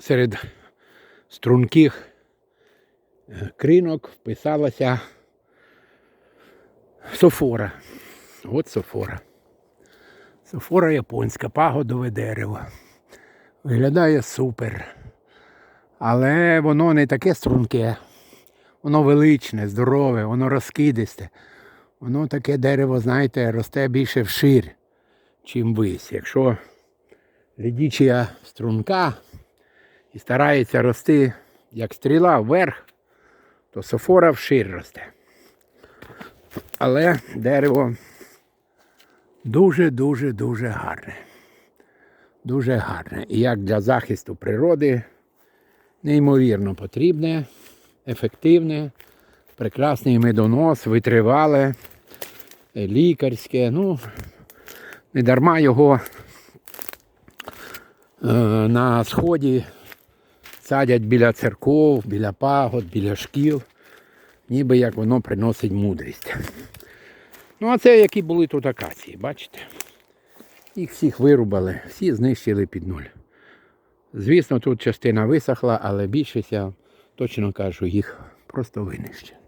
серед струнких е, кринок вписалася софора. От софора. Софора японська, пагодове дерево. Виглядає супер. Але воно не таке струнке. Воно величне, здорове, воно розкидисте. Воно таке дерево, знаєте, росте більше вширь, чим вись. Якщо лідічія струнка і старається рости як стріла вверх, то софора вшир росте. Але дерево дуже-дуже дуже гарне. Дуже гарне. І як для захисту природи неймовірно потрібне, ефективне, прекрасний медонос, витривале, лікарське. Ну, не дарма його е, на сході садять біля церков, біля пагод, біля шкіл, ніби як воно приносить мудрість. Ну, а це які були тут акації, бачите? Їх всіх вирубали, всі знищили під нуль. Звісно, тут частина висохла, але більшість, я точно кажу, їх просто винищили.